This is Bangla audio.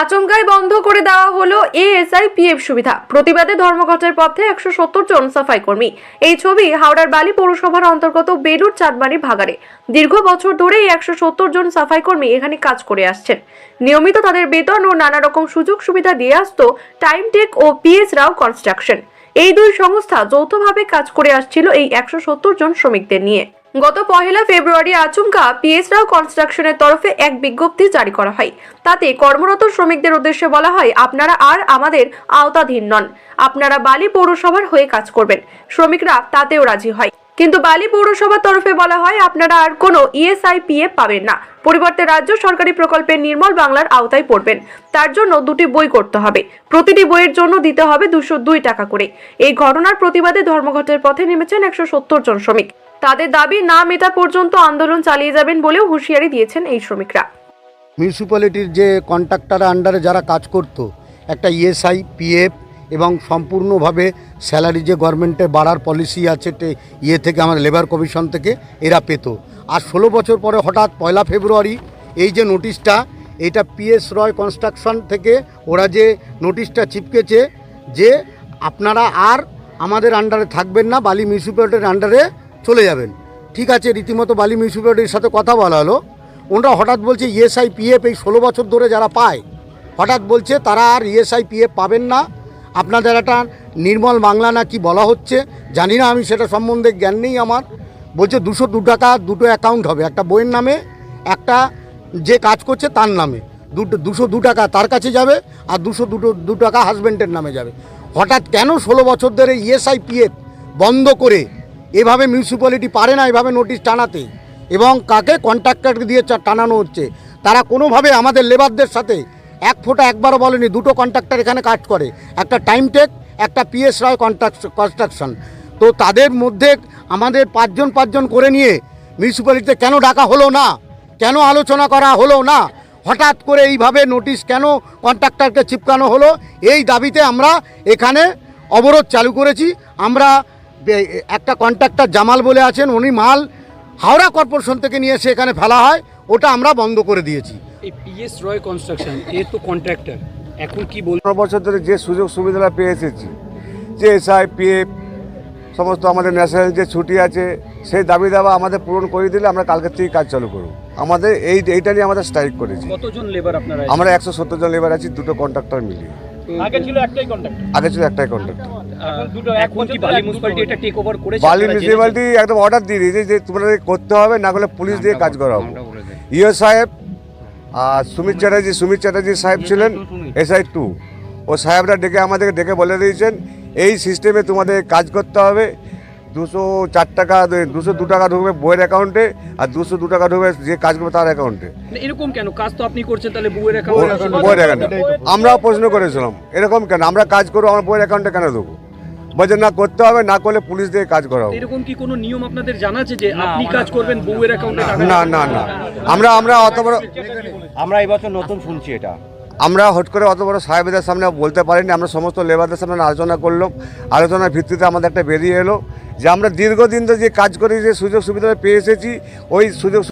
আচমকাই বন্ধ করে দেওয়া হলো এএসআই পিএফ সুবিধা। প্রতিবাদে ধর্মঘটের পথে একশো সত্তর জন সাফাই কর্মী। এই ছবি হাওড়ার বালি পৌরসভার অন্তর্গত বেলুর চাঁদমারি ভাগাড়ে। দীর্ঘ বছর ধরে এই একশো সত্তর জন সাফাই কর্মী এখানে কাজ করে আসছেন। নিয়মিত তাদের বেতন ও নানা রকম সুযোগ সুবিধা দিয়ে আসতো টাইম টেক ও পিএস রাও কনস্ট্রাকশন। এই দুই সংস্থা যৌথভাবে কাজ করে আসছিল এই একশো সত্তর জন শ্রমিকদের নিয়ে। গত পহেলা ফেব্রুয়ারি আচমকা পিএস রাও কনস্ট্রাকশনের তরফে এক বিজ্ঞপ্তি জারি করা হয়। তাতে কর্মরত শ্রমিকদের উদ্দেশ্যে বলা হয়, আপনারা আর আমাদের আওতাধীন নন। আপনারা বালি পৌরসভার হয়ে কাজ করবেন। শ্রমিকরা তাতেও রাজি হয়। কিন্তু বালি পৌরসভার তরফে বলা হয়, আপনারা আর কোনো ইএসআই পিএফ পাবেন না। পরিবর্তে রাজ্য সরকারি প্রকল্পের নির্মল বাংলার আওতায় পড়বেন। তার জন্য দুটি বই করতে হবে। প্রতিটি বইয়ের জন্য দিতে হবে দুশো দুই টাকা করে। এই ঘটনার প্রতিবাদে ধর্মঘটের পথে নেমেছেন একশো সত্তর জন শ্রমিক। তাদের দাবি, না মেটা পর্যন্ত আন্দোলন চালিয়ে যাবেন বলেও হুঁশিয়ারি দিয়েছেন এই শ্রমিকরা। মিউনিসিপ্যালিটির যে কন্ট্রাক্টর আন্ডারে যারা কাজ করত, একটা ইএসআই পিএফ এবং সম্পূর্ণভাবে স্যালারি যে গভর্নমেন্টে বাড়ার পলিসি আছে ইয়ে থেকে আমার লেবার কমিশন থেকে এরা পেত। আর ষোলো বছর পরে হঠাৎ পয়লা ফেব্রুয়ারি এই যে নোটিশটা এটা পিএস রয় কনস্ট্রাকশন থেকে ওরা যে নোটিশটা চিপকেছে যে আপনারা আর আমাদের আন্ডারে থাকবেন না, বালি মিউনিসিপ্যালিটির আন্ডারে চলে যাবেন। ঠিক আছে, রীতিমতো বালি মিউনিসিপ্যালিটির সাথে কথা বলা হলো। ওনারা হঠাৎ বলছে ইএসআই পিএফ এই ষোলো বছর ধরে যারা পায়, হঠাৎ বলছে তারা আর ইএসআই পিএফ পাবেন না। আপনাদের একটা নির্মল বাংলা না কি বলা হচ্ছে, জানি না, আমি সেটা সম্বন্ধে জ্ঞান নেই আমার। বলছে দুশো দু টাকা, দুটো অ্যাকাউন্ট হবে, একটা বইয়ের নামে, একটা যে কাজ করছে তার নামে। দুটো, দুশো দু টাকা তার কাছে যাবে আর দুশো দুটো, দু টাকা হাজব্যান্ডের নামে যাবে। হঠাৎ কেন ষোলো বছর ধরে ইএসআই পিএফ বন্ধ করে এভাবে মিউনিসিপ্যালিটি পারে না, এভাবে নোটিশ টানাতে। এবং কাকে কন্ট্রাক্টরকে দিয়ে টানানো হচ্ছে? তারা কোনোভাবে আমাদের লেবারদের সাথে এক ফোঁটা একবারও বলেনি, দুটো কন্ট্রাক্টর এখানে কাজ করে। একটা টাইম টেক একটা পিএস রায় কনস্ট্রাকশন তো তাদের মধ্যে আমাদের পাঁচজন পাঁচজন করে নিয়ে মিউনিসিপ্যালিটিতে কেন ডাকা হলো না? কেন আলোচনা করা হলো না? হঠাৎ করে এইভাবে নোটিশ কেন কন্ট্রাক্টরকে চিপকানো হলো? এই দাবিতে আমরা এখানে অবরোধ চালু করেছি। আমরা একটা কন্ট্রাক্টর জামাল বলে আছেন উনি মাল হাওড়া কর্পোরেশন থেকে নিয়ে এসে এখানে ফেলা হয় ওটা আমরা বন্ধ করে দিয়েছি। এই পিএস রয় কনস্ট্রাকশন এ তো কন্ট্রাক্টর এখন কি বল বছর ধরে যে সুযোগ সুবিধাটা পেয়ে এসেছি যে এসআই পিএফ সমস্ত আমাদের ন্যাশনাল যে ছুটি আছে সেই দাবি দাবা আমাদের পূরণ করে দিলে আমরা কালকের থেকে কাজ চালু করব। আমাদের এই এইটা নিয়ে আমাদের স্ট্রাইক করেছি। কতজন লেবার আপনারা আমরা একশো সত্তর জন লেবার আছি দুটো কন্ট্রাক্টর মিলিয়ে। আগে ছিল একটাই কন্ট্রাক্ট আগে ছিল একটাই কন্ট্রাক্টর এখন কি বালি মিউনিসিপালিটি এটা টেক ওভার করেছে বালি আপনারা মিউনিসিপ্যালিটি একদম অর্ডার দিয়ে দিয়েছে যে তোমরা করতে হবে না করলে পুলিশ দিয়ে কাজ করাবো ইও সাহেব আর সুমিত চ্যাটার্জি সুমিত চ্যাটার্জি সাহেব ছিলেন এসআই টু ও সাহেবরা ডেকে আমাদেরকে ডেকে বলে দিয়েছেন এই সিস্টেমে তোমাদের কাজ করতে হবে। দুশো চার টাকা দুশো দু টাকা ঢুকবে বইয়ের অ্যাকাউন্টে আর দুশো দু টাকা ঢুকবে যে কাজ করবে তার অ্যাকাউন্টে এরকম কেন? কাজ তো আপনি করছেন তাহলে বউয়ের অ্যাকাউন্ট বইয়ের অ্যাকাউন্টে আমরাও প্রশ্ন করেছিলাম এরকম কেন? আমরা কাজ করব আমার বইয়ের অ্যাকাউন্টে কেন দেবো বলছে না করতে হবে না করলে পুলিশ দিয়ে কাজ করাবো এরকম কি কোনো নিয়ম আপনাদের জানা আছে যে আপনি কাজ করবেন বউয়ের অ্যাকাউন্টে টাকা না না না। আমরা আমরা অত বড় আমরা এই বছর নতুন শুনছি এটা। আমরা হট করে অত বড় সাহেবদের সামনে বলতে পারিনি। আমরা সমস্ত লেবারদের সামনে আলোচনা করলাম। আলোচনার ভিত্তিতে আমাদের একটা বেরিয়ে এলো যে আমরা দীর্ঘদিন ধরে যে কাজ করে যে সুযোগ সুবিধা পেয়ে এসেছি ওই সুযোগ